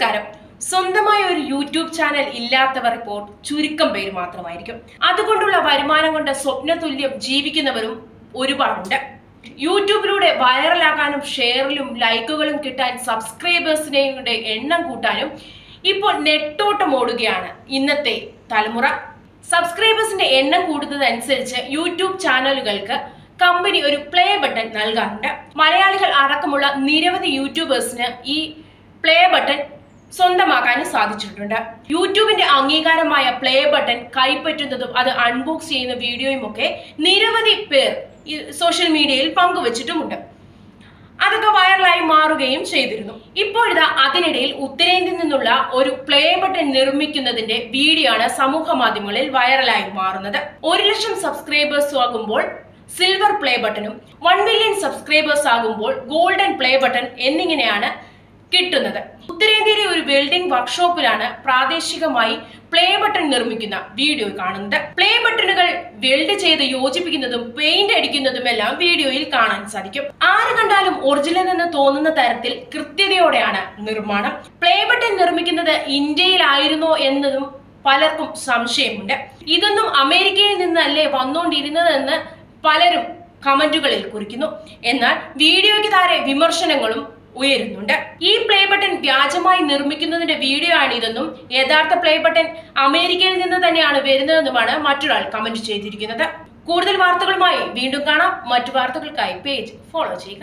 നമസ്കാരം. സ്വന്തമായ ഒരു യൂട്യൂബ് ചാനൽ ഇല്ലാത്തവർ ഇപ്പോൾ ചുരുക്കം പേര് മാത്രമായിരിക്കും. അതുകൊണ്ടുള്ള വരുമാനം കൊണ്ട് സ്വപ്നതുല്യം ജീവിക്കുന്നവരും ഒരുപാടുണ്ട്. യൂട്യൂബിലൂടെ വൈറലാകാനും ഷെയറിലും ലൈക്കുകളും കിട്ടാൻ സബ്സ്ക്രൈബേഴ്സിനെയുടെ എണ്ണം കൂട്ടാനും ഇപ്പോൾ നെട്ടോട്ടം ഓടുകയാണ് ഇന്നത്തെ തലമുറ. സബ്സ്ക്രൈബേഴ്സിന്റെ എണ്ണം കൂടുന്നതനുസരിച്ച് യൂട്യൂബ് ചാനലുകൾക്ക് കമ്പനി ഒരു പ്ലേ ബട്ടൺ നൽകാറുണ്ട്. മലയാളികൾ അടക്കമുള്ള നിരവധി യൂട്യൂബേഴ്സിന് ഈ പ്ലേ ബട്ടൺ സ്വന്തമാക്കാനും സാധിച്ചിട്ടുണ്ട്. യൂട്യൂബിന്റെ അംഗീകാരമായ പ്ലേ ബട്ടൺ കൈപ്പറ്റുന്നതും അത് അൺബോക്സ് ചെയ്യുന്ന വീഡിയോയും ഒക്കെ നിരവധി പേർ സോഷ്യൽ മീഡിയയിൽ പങ്കുവച്ചിട്ടുമുണ്ട്. അതൊക്കെ വൈറലായി മാറുകയും ചെയ്തിരുന്നു. ഇപ്പോഴിതാ അതിനിടയിൽ ഉത്തരേന്ത്യയിൽ നിന്നുള്ള ഒരു പ്ലേ ബട്ടൺ നിർമ്മിക്കുന്നതിന്റെ വീഡിയോ ആണ് സമൂഹ മാധ്യമങ്ങളിൽ വൈറലായി മാറുന്നത്. ഒരു ലക്ഷം സബ്സ്ക്രൈബേഴ്സ് ആകുമ്പോൾ സിൽവർ പ്ലേ ബട്ടണും വൺ മില്യൺ സബ്സ്ക്രൈബേഴ്സ് ആകുമ്പോൾ ഗോൾഡൻ പ്ലേ ബട്ടൺ എന്നിങ്ങനെയാണ് കിട്ടുന്നത്. ഉത്തരേന്ത്യയിലെ ഒരു വെൽഡിംഗ് വർക്ക്ഷോപ്പിലാണ് പ്രാദേശികമായി പ്ലേ ബട്ടൺ നിർമ്മിക്കുന്ന വീഡിയോ കാണുന്നത്. പ്ലേ ബട്ടണുകൾ വെൽഡ് ചെയ്ത് യോജിപ്പിക്കുന്നതും പെയിന്റ് അടിക്കുന്നതും എല്ലാം വീഡിയോയിൽ കാണാൻ സാധിക്കും. ആര് കണ്ടാലും ഒറിജിനൽ എന്ന് തോന്നുന്ന തരത്തിൽ കൃത്യതയോടെയാണ് നിർമ്മാണം. പ്ലേ ബട്ടൺ നിർമ്മിക്കുന്നത് ഇന്ത്യയിലായിരുന്നോ എന്നതും പലർക്കും സംശയമുണ്ട്. ഇതൊന്നും അമേരിക്കയിൽ നിന്നല്ലേ വന്നുകൊണ്ടിരുന്നതെന്ന് പലരും കമന്റുകളിൽ കുറിക്കുന്നു. എന്നാൽ വീഡിയോയ്ക്ക് താരെ വിമർശനങ്ങളും ഉയരുന്നുണ്ട്. ഈ പ്ലേ ബട്ടൺ വ്യാജമായി നിർമ്മിക്കുന്നതിന്റെ വീഡിയോ ആണ് ഇതെന്നും യഥാർത്ഥ പ്ലേ ബട്ടൺ അമേരിക്കയിൽ നിന്ന് തന്നെയാണ് വരുന്നതെന്നുമാണ് മറ്റൊരാൾ കമന്റ് ചെയ്തിരിക്കുന്നത്. കൂടുതൽ വാർത്തകളുമായി വീണ്ടും കാണാം. മറ്റു വാർത്തകൾക്കായി പേജ് ഫോളോ ചെയ്യുക.